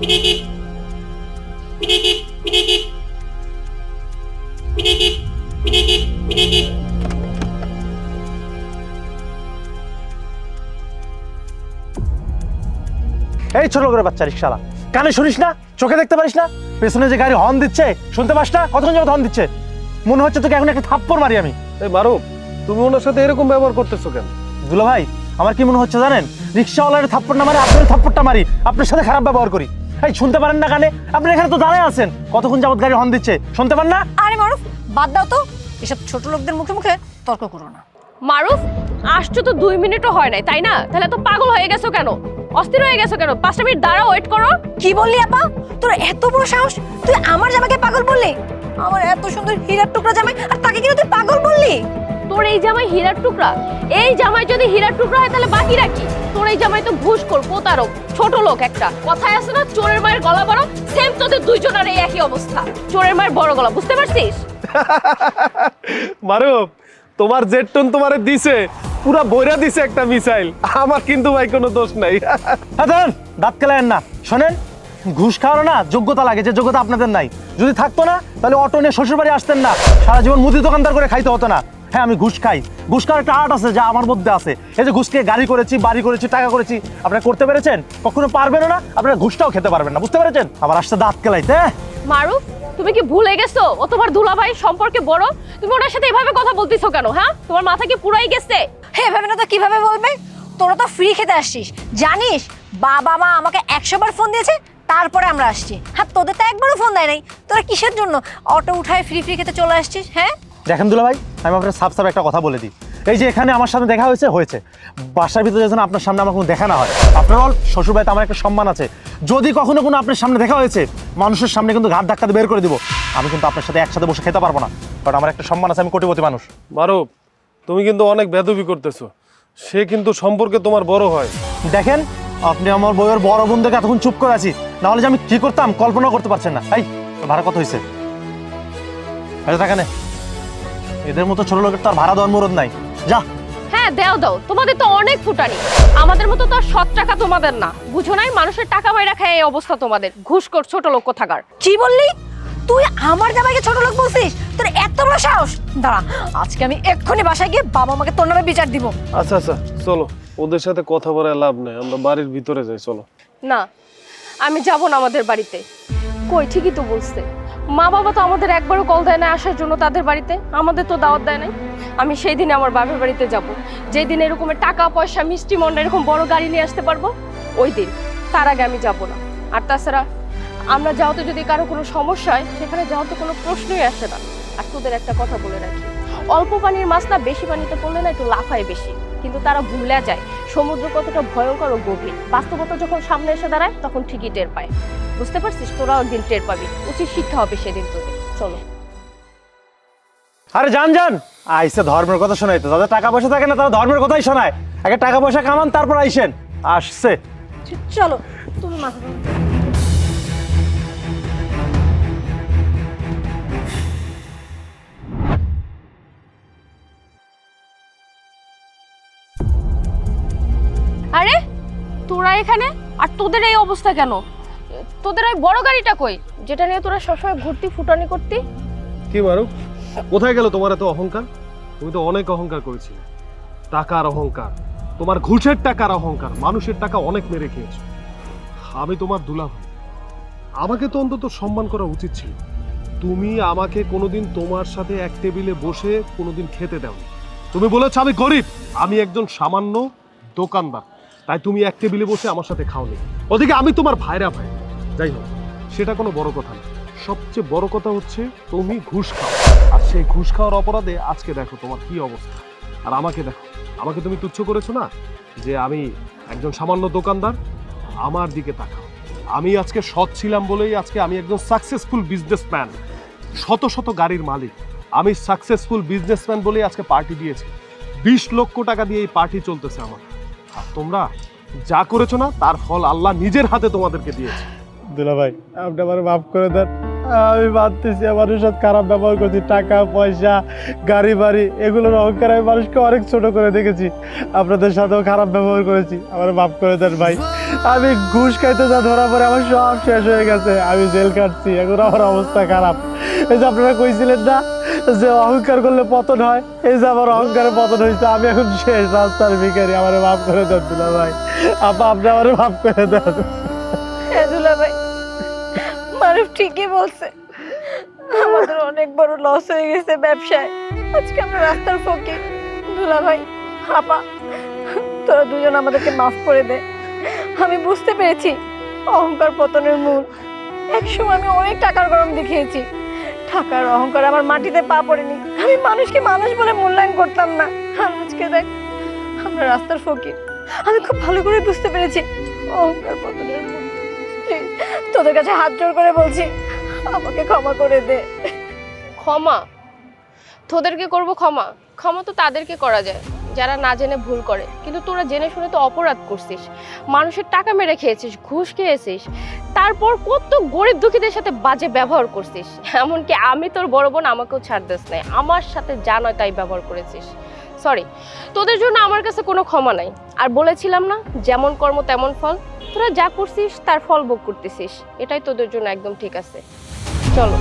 এই ছোট করে বাচ্চা রিক্সালা কানে শুনিস না? চোখে দেখতে পারিস না? পেছনে যে গাড়ি হর্ন দিচ্ছে শুনতে পাস না? কতক্ষণ যাবত হর্ন দিচ্ছে? মনে হচ্ছে তোকে এখন একটা থাপ্পড় মারি আমি। এই মারুফ তুমি ওনার সাথে এরকম ব্যবহার করতেছো কেন? দুলা ভাই আমার কি মনে হচ্ছে জানেন? রিক্সাওয়ালার থাপ্পড় না মারি আপনার থাপ্পড়টা মারি। আপনার সাথে খারাপ ব্যবহার করি। এই শুনতে পারেন না কানে আপনি এখানে তো দাঁড়ায় আছেন। কতক্ষণ যাবত গাড়ি হর্ন দিচ্ছে? শুনতে পান না? আরে মারুফ বাদ দাও তো। এসব ছোট লোকদের মুখে মুখে তর্ক করো না। মারুফ আসছো তো দুই মিনিটও হয় নাই তাই না? তাহলে তো পাগল হয়ে গেছো কেন? অস্থির হয়ে গেছো কেন? পাঁচটা মিনিট দাঁড়াও ওয়েট করো। কি বললি আপা? তোর এত বড় সাহস? তুই আমার জামাইকে পাগল বললি? আমার এত সুন্দর হীরার টুকরা জামাই আর তাকে কিনা তুই পাগল বললি? তোর এই জামাই হীরার টুকরা? এই জামাই যদি হীরার টুকরা হয় তাহলে বাকি রাখি তোর এই জামাই তো ঘুষখোর প্রতারক ছোট লোক একটা। কথায় আছে না চোরের মায়ের গলা বড় সেম তোদের দুইজনের এই একই অবস্থা। চোরের মায়ের বড় গলা বুঝতে পারছিস? মারুফ তোমার জেটটন তোমারে দিছে পুরা বইরা দিছে একটা মিসাইল। আমার কিন্তু ভাই কোনো দোষ নাই। হ্যাঁ দাঁড়ান দাঁত কেলায়েন না। শোনেন ঘুষ খাওয়ানো না যোগ্যতা লাগে যে যোগ্যতা আপনাদের নাই। যদি থাকতো না তাহলে অটো নিয়ে শ্বশুর বাড়ি আসতেন না। সারা জীবন মুদি দোকানদার করে খাইতে হতো না। হ্যাঁ আমি ঘুষ খাই। ঘুষ খাওয়ার একটা আর্ট আছে যা আমার মধ্যে আছে। এই যে ঘুষ খেয়ে গাড়ি করেছি বাড়ি করেছি টাকা করেছি আপনারা করতে পেরেছেন? কখনো পারবেন না আপনারা ঘুষটাও খেতে পারবেন না বুঝতে পেরেছেন? আবার আসতে দাঁত কেলাইতে হ্যাঁ? মারুফ তুমি কি ভুলে গেছো? ও তোমার দুলাভাই সম্পর্কে বড় তুমি ওনার সাথে এভাবে কথা বলতেছো কেন হ্যাঁ? তোমার মাথা কি পুরাই গেছে? হে ভেবে না তো কীভাবে বলবে? তোরা তো ফ্রি খেতে আসছিস। জানিস বাবা মা আমাকে একশো বার ফোন দিয়েছে তারপরে আমরা আসছি। হ্যাঁ তোদের তো একবারও ফোন দেয় নাই। তোরা কিসের জন্য? অটো উঠায় ফ্রি ফ্রি খেতে চলে আসছিস হ্যাঁ? দেখেন দুলা ভাই আমি আপনার সাফ সাফ একটা কথা বলে দিই। এই যে এখানে আমার সামনে দেখা হয়েছে হয়েছে। বাসার ভিতরে যেন আপনার সামনে আমার কোনো দেখা না হয়। আপনার অল শ্বশুর বাড়িতে আমার একটা সম্মান আছে। যদি কখনো কোনো আপনার সামনে দেখা হয়েছে মানুষের সামনে কিন্তু ঘাট ধাক্কাতে বের করে দিব। আমি কিন্তু আপনার সাথে একসাথে বসে খেতে পারব না। কারণ আমার একটা সম্মান আছে আমি কোটিপতি মানুষ। মারুফ তুমি কিন্তু অনেক বেদবি করতেছো। সে কিন্তু সম্পর্কে তোমার বড় হয়। দেখেন আপনি আমার বইয়ের বড় বোন দেখে এতক্ষণ চুপ করে আছি। নাহলে যে আমি কি করতাম কল্পনা করতে পারছেন না। এই ভাড়া কত হয়েছে? আচ্ছা টাকা নে এদের মতো ছোট লোকের তো আর ভাড়া দেওয়ার মুরদ নাই। যা। হ্যাঁ দাও দাও। তোমাদের তো অনেক ফুটানি। আমাদের মতো তো আর সৎ টাকা তোমাদের না। বুঝো নাই মানুষের টাকা মাইরা খায় এই অবস্থা তোমাদের। ঘুষখোর ছোট লোক থাকার কি বললি? তুই আমার জামাইকে ছোট লোক বলছিস? তোর এত বড় সাহস? দাঁড়া আজকে আমি এক্ষুনি বাসায় গিয়ে বাবা মাকে তোর নামে বিচার দিব। আচ্ছা আচ্ছা চলো। ওদের সাথে কথা বলে লাভ নেই। আমরা বাড়ির ভিতরে যাই চলো। না আমি যাব না আমাদের বাড়িতে। কই ঠিকই তো বলছে। মা বাবা তো আমাদের একবারও কল দেয় না আসার জন্য তাদের বাড়িতে। আমাদের তো দাওয়াত দেয় নাই। আমি সেই দিনে আমার বাবার বাড়িতে যাব। যেই দিন এরকমের টাকা, পয়সা, মিষ্টি মন্ডা এরকম বড় গাড়ি নিয়ে আসতে পারব, ওই দিন। তার আগে আমি যাব না। আর তাছাড়া আমরা যাওয়াতে যদি কারও কোনো সমস্যা হয়, সেখানে যাওয়ার তো কোনো প্রশ্নই আসে না। আর তোদের একটা কথা বলে রাখি। অল্প পানির মাছ না, বেশি পানিতে পড়লে না একটু লাফায় বেশি। কিন্তু তারা ভুলে যায়। সমুদ্র কতটা ভয়ঙ্কর ও গভীর। বাস্তবতা যখন সামনে এসে দাঁড়ায়, তখন ঠিকই টের পায়। বুঝতে পারছিস? তোরাও একদিন টের পাবি। উচিত শিক্ষা হবে সেদিন তোদের। চলো। আরে যান যান। আইসে ধর্মের কথা শোনাইতে যাদের টাকা পয়সা থাকে না তারা ধর্মের কথাই শোনায়। আগে টাকা পয়সা কামান তারপর আইসেন। আসছে। চলো। তুমি মাথা আরে তোরা এখানে? আর তোদের এই অবস্থা কেন? তোদের ওই বড় গাড়িটা কই? যেটা নিয়ে তোরা সবসময় ঘুরতি, ফুটানি করতি? কি মারুফ? কোথায় গেল তোমার এত অহংকার? তুমি তো অনেক অহংকার করেছিলে। টাকার অহংকার, তোমার ঘুষের টাকার অহংকার, মানুষের টাকা অনেক মেরে খেয়েছো। আমি তোমার দুলাভাই। আমাকে তো অন্তত সম্মান করা উচিত ছিল। তুমি আমাকে কোনোদিন তোমার সাথে এক টেবিলে বসে কোনোদিন খেতে দাও তুমি বলেছ আমি গরিব, আমি একজন সামান্য দোকানদার। তাই তুমি এক টেবিলে বসে আমার সাথে খাওনি। ওদিকে আমি তোমার ভাইরা ভাই। যাই হোক, সেটা কোনো বড় কথা না। সবচেয়ে বড় কথা হচ্ছে, তুমি ঘুষ খাও। আর সেই ঘুষ খাওয়ার অপরাধে আজকে দেখো তোমার কি অবস্থা। আর আমাকে দেখো, আমাকে তুমি তুচ্ছ করেছ না? যে আমি একজন সামান্য দোকানদার, আমার দিকে তাকাও। আমি আজকে সৎ ছিলাম বলেই আজকে আমি একজন সাকসেসফুল বিজনেসম্যান শত শত গাড়ির মালিক। আমি সাকসেসফুল বিজনেসম্যান বলেই আজকে পার্টি দিয়েছি। বিশ লক্ষ টাকা দিয়ে এই পার্টি চলতেছে আমার। আর তোমরা যা করেছ না, তার ফল আল্লাহ নিজের হাতে তোমাদেরকে দিয়েছে। ভাই, আপনি আমার মাফ করে দেন। আমি সাথে খারাপ ব্যবহার করছি, টাকা, পয়সা, গাড়ি বাড়ি, এগুলোর অহংকার আমি মানুষকে অনেক ছোট করে দেখেছি। আপনাদের সাথেও খারাপ ব্যবহার করেছি, আমার মাফ করে দেন ভাই। আমি ঘুষ খাইতে যা ধরা পড়ে, আমার সব শেষ হয়ে গেছে। আমি জেল কাটছি এখন আমার অবস্থা খারাপ। এই যে আপনারা কইছিলেন না যে অহংকার করলে পতন হয়, এই যে আমার অহংকারে পতন হয়েছে, আমি এখন শেষ রাস্তার ভিখারি, আমার মাফ করে দেন ভাই। আপা, আপনি আমার মাফ করে দেন। ঠিকই বলছে। আমাদের অনেক বড় লস হয়ে গেছে ব্যবসায়। আজকে আমরা রাস্তার ফকির। দুলা ভাই আপা তোরা দুজন আমাদেরকে মাফ করে দে। আমি বুঝতে পেরেছি, অহংকার পতনের মূল। একসময় আমি অনেক টাকার গরম দেখিয়েছি। টাকার অহংকার আমার মাটিতে পা পড়েনি। আমি মানুষকে মানুষ বলে মূল্যায়ন করতাম না। আর আজকে দেখ, আমরা রাস্তার ফকির। আমি খুব ভালো করে বুঝতে পেরেছি, অহংকার পতনের মূল। তোদের কাছে হাত জোর করে বলছি, আমাকে ক্ষমা করে দে। ক্ষমা? তোদেরকে করব ক্ষমা? ক্ষমা তো তাদেরকে করা যায়, যারা না জেনে ভুল করে। কিন্তু তোরা জেনে শুনে তো অপরাধ করছিস। মানুষের টাকা মেরে খেয়েছিস, ঘুষ খেয়েছিস। তারপর কত গরিব দুঃখীদের সাথে বাজে ব্যবহার করছিস। এমনকি আমি তোর বড় বোন, আমাকেও ছাড় দিস নাই। আমার সাথে যা নয় তাই ব্যবহার করেছিস। সরি তোদের জন্য আমার কাছে কোনো ক্ষমা নাই। আর বলেছিলাম না, যেমন কর্ম তেমন ফল। তোরা যা করছিস, তার ফল ভোগ করতেছিস। এটাই তোদের জন্য একদম ঠিক আছে। চলো।